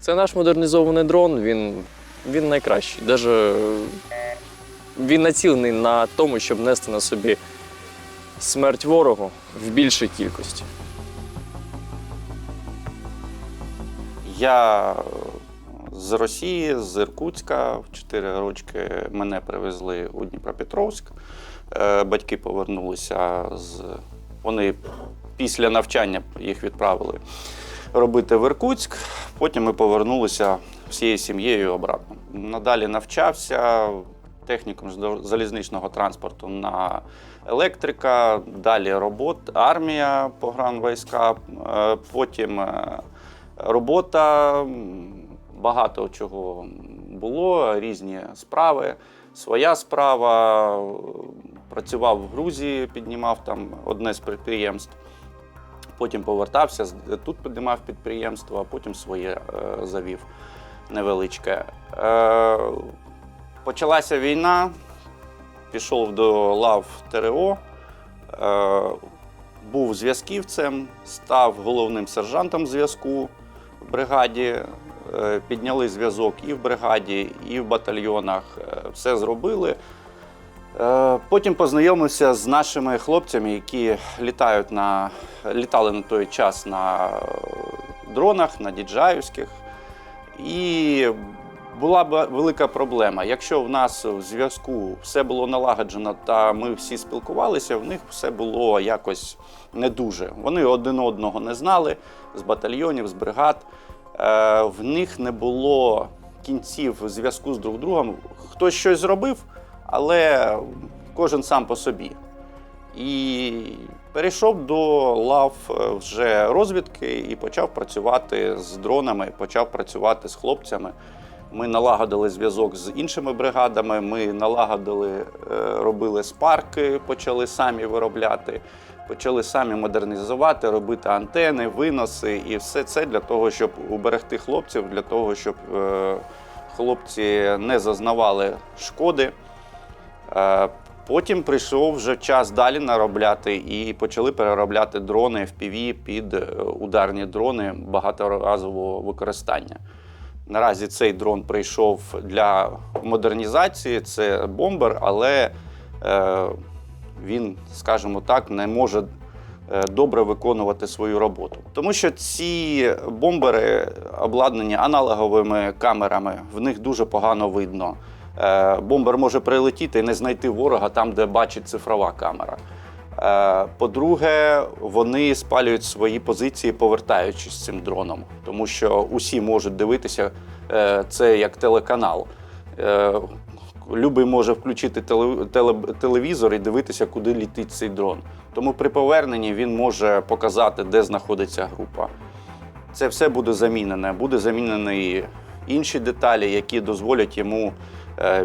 Це наш модернізований дрон, він, він найкращий. Даже він націлений на тому, щоб нести на собі смерть ворогу в більшій кількості. Я з Росії, з Іркутська. В 4 рочки мене привезли у Дніпропетровськ. Е, Батьки повернулися з. Вони після навчання їх відправили робити в Іркутськ. Потім ми повернулися всією сім'єю обратно. Надалі навчався технікум залізничного транспорту на електрика, далі робот, армія, погранвійська, е, потім е, робота, багато чого було, різні справи. Своя справа. Працював в Грузії, піднімав там одне з підприємств. Потім повертався, тут піднімав підприємство, а потім своє е, завів невеличке. Е, почалася війна, пішов до лав ТРО, е, був зв'язківцем, став головним сержантом зв'язку в бригаді. Підняли зв'язок і в бригаді, і в батальйонах. Все зробили. Е, Потім познайомився з нашими хлопцями, які літають на, літали на той час на е, дронах, на діджаївських. І була б велика проблема. Якщо в нас в зв'язку все було налагоджено та ми всі спілкувалися, в них все було якось не дуже. Вони один одного не знали з батальйонів, з бригад. Е, В них не було кінців зв'язку з друг другом. Хтось щось зробив, але кожен сам по собі. І перейшов до лав е, вже розвідки і почав працювати з дронами, почав працювати з хлопцями. Ми налагодили зв'язок з іншими бригадами. Ми налагодили, е, робили спарки, почали самі виробляти, почали самі модернізувати, робити антени, виноси і все це для того, щоб уберегти хлопців, для того, щоб е, хлопці не зазнавали шкоди. Е, Потім прийшов вже час далі наробляти і почали переробляти дрони FPV під е, ударні дрони багаторазового використання. Наразі цей дрон прийшов для модернізації, це бомбер, але е, він, скажімо так, не може добре виконувати свою роботу. Тому що ці бомбери обладнані аналоговими камерами, в них дуже погано видно. Е, Бомбер може прилетіти і не знайти ворога там, де бачить цифрова камера. Е, По-друге, вони спалюють свої позиції, повертаючись цим дроном, тому що усі можуть дивитися е, це як телеканал. Любий може включити теле- теле- телевізор і дивитися, куди літить цей дрон. Тому при поверненні він може показати, де знаходиться група. Це все буде замінене. Буде замінені інші деталі, які дозволять йому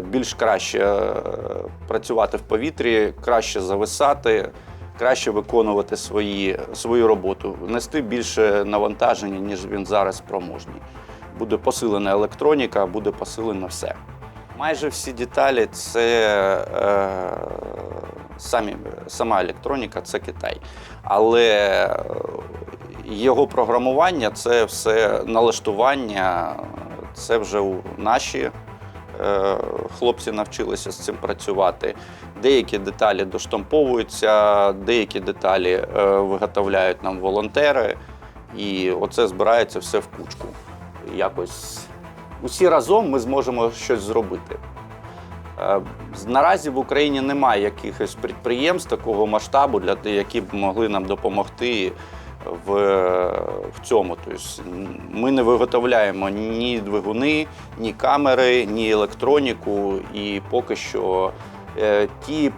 більш краще е, працювати в повітрі, краще зависати, краще виконувати свої, свою роботу, нести більше навантаження, ніж він зараз спроможний. Буде посилена електроніка, буде посилено все. Майже всі деталі це е, самі, сама електроніка, це Китай. Але е, його програмування це все налаштування, це вже наші е, хлопці навчилися з цим працювати. Деякі деталі доштамповуються, деякі деталі е, виготовляють нам волонтери, і оце збирається все в кучку. Якось усі разом ми зможемо щось зробити. Е, Наразі в Україні немає якихось підприємств такого масштабу, які б могли нам допомогти в, в цьому. Тобто ми не виготовляємо ні двигуни, ні камери, ні електроніку. І поки що е, ті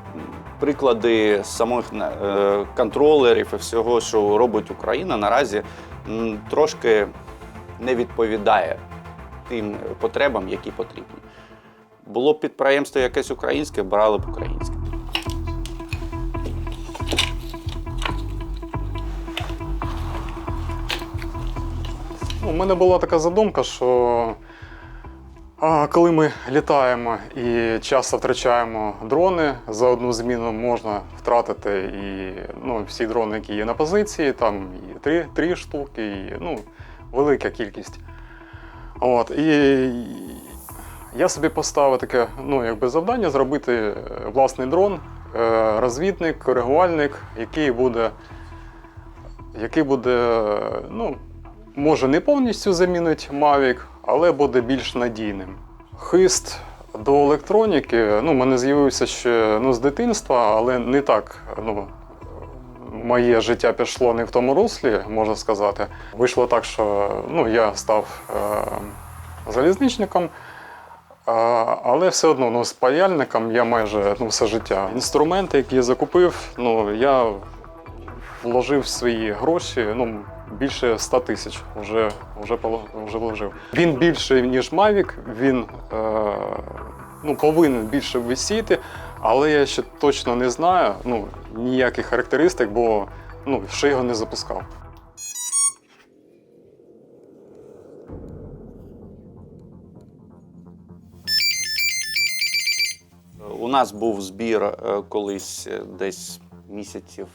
приклади самих е, контролерів і всього, що робить Україна, наразі м, трошки не відповідає тим потребам, які потрібні. Було б підприємство якесь українське, брали б українське. У мене була така задумка, що коли ми літаємо і часто втрачаємо дрони, за одну зміну можна втратити і ну, всі дрони, які є на позиції, там і три, три штуки, і ну, велика кількість. От, і я собі поставив таке ну, якби завдання зробити е, власний дрон, е, розвідник, коригувальник, який буде, який буде, ну, може не повністю замінить Mavic, але буде більш надійним. Хист до електроніки ну, мене з'явився ще ну, з дитинства, але не так. Ну, моє життя пішло не в тому руслі, можна сказати. Вийшло так, що ну, я став е, залізничником, е, але все одно ну, з паяльником я майже ну, все життя. Інструменти, які я закупив, ну, я вложив свої гроші. Ну, Більше 100 тисяч вже, вже, вже вложив. Він більший, ніж Mavic, він е, ну, повинен більше висіти, але я ще точно не знаю ну, ніяких характеристик, бо ну, ще його не запускав. У нас був збір е, колись е, десь місяців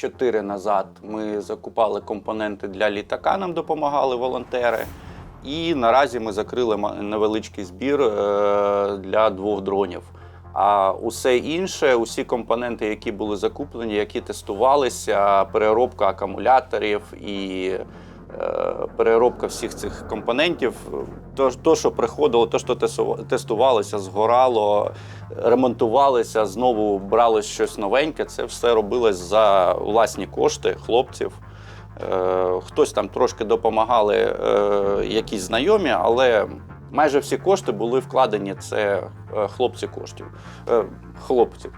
чотири назад. Ми закупали компоненти для літака, нам допомагали волонтери. І наразі ми закрили невеличкий збір е, для двох дронів. А усе інше, усі компоненти, які були закуплені, які тестувалися, переробка акумуляторів і переробка всіх цих компонентів, то, то що приходило, то, що тестувалося, згорало, ремонтувалося, знову бралось щось новеньке, це все робилось за власні кошти хлопців. Е, Хтось там трошки допомагали е, якісь знайомі, але майже всі кошти були вкладені це е, хлопці коштів. Е, хлопців.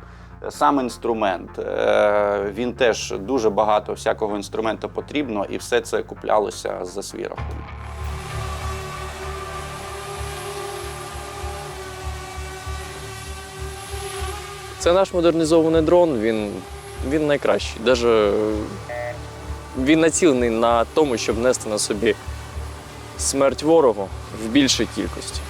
Сам інструмент, е, він теж дуже багато всякого інструменту потрібно, і все це куплялося за свій рахунок. Це наш модернізований дрон, він, він найкращий. Даже він націлений на тому, щоб нести на собі смерть ворогу в більшій кількості.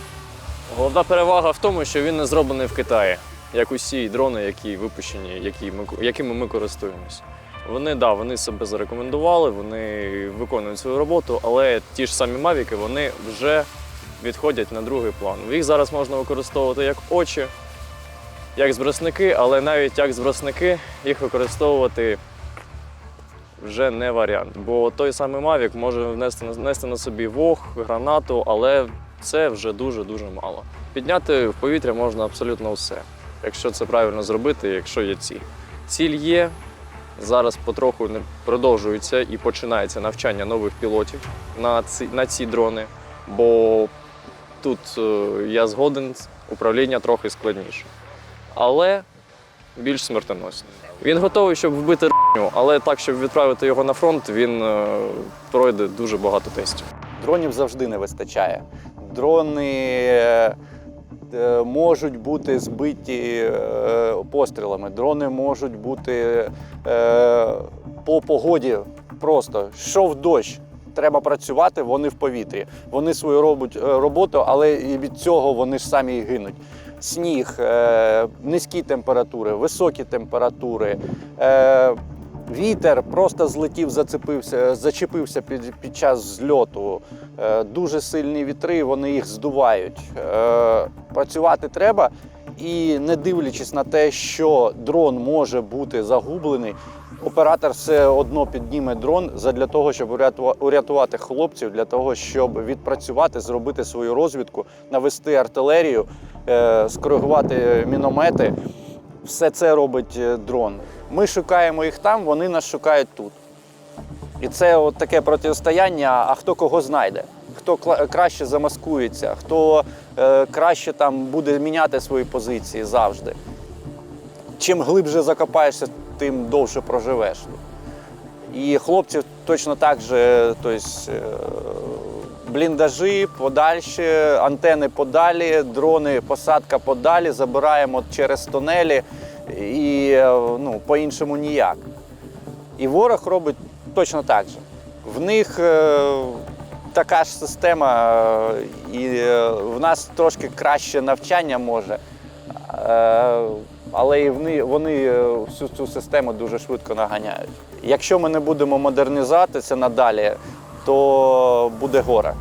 Головна перевага в тому, що він не зроблений в Китаї, як усі дрони, які випущені, які ми, якими ми користуємося. Вони, да, вони себе зарекомендували, вони виконують свою роботу, але ті ж самі мавіки вони вже відходять на другий план. Їх зараз можна використовувати як очі, як збросники, але навіть як збросники їх використовувати вже не варіант. Бо той самий Mavic може внести, нести на собі вог, гранату, але це вже дуже-дуже мало. Підняти в повітря можна абсолютно все, якщо це правильно зробити, якщо є ціль. Ціль є. Зараз потроху продовжується і починається навчання нових пілотів на ці, на ці дрони, бо тут е, я згоден, управління трохи складніше але більш смертоносний. Він готовий, щоб вбити р**ню, але так, щоб відправити його на фронт, він е, пройде дуже багато тестів. Дронів завжди не вистачає. Дрони е, можуть бути збиті е, пострілами, дрони можуть бути е, по погоді просто йшов дощ. Треба працювати, вони в повітрі. Вони свою робуть е, роботу, але і від цього вони ж самі і гинуть. Сніг, е, низькі температури, високі температури. Е, Вітер просто злетів, зацепився, зачепився під, під час зльоту. Е, дуже сильні вітри, вони їх здувають. Е, працювати треба. І не дивлячись на те, що дрон може бути загублений, оператор все одно підніме дрон для того, щоб урятувати хлопців, для того, щоб відпрацювати, зробити свою розвідку, навести артилерію, е, скоригувати міномети. Все це робить е, дрон. Ми шукаємо їх там, вони нас шукають тут. І це от таке протистояння, а хто кого знайде, хто краще замаскується, хто е, краще там буде міняти свої позиції завжди. Чим глибше закопаєшся, тим довше проживеш. І хлопці точно так же, тобто, бліндажі подальші, антени подалі, дрони, посадка подалі, забираємо через тунелі і е, ну, по-іншому ніяк. І ворог робить точно так же. В них е, така ж система, е, і в нас трошки краще навчання може. Але і вони, вони всю цю систему дуже швидко наганяють. Якщо ми не будемо модернізуватися надалі, то буде горе.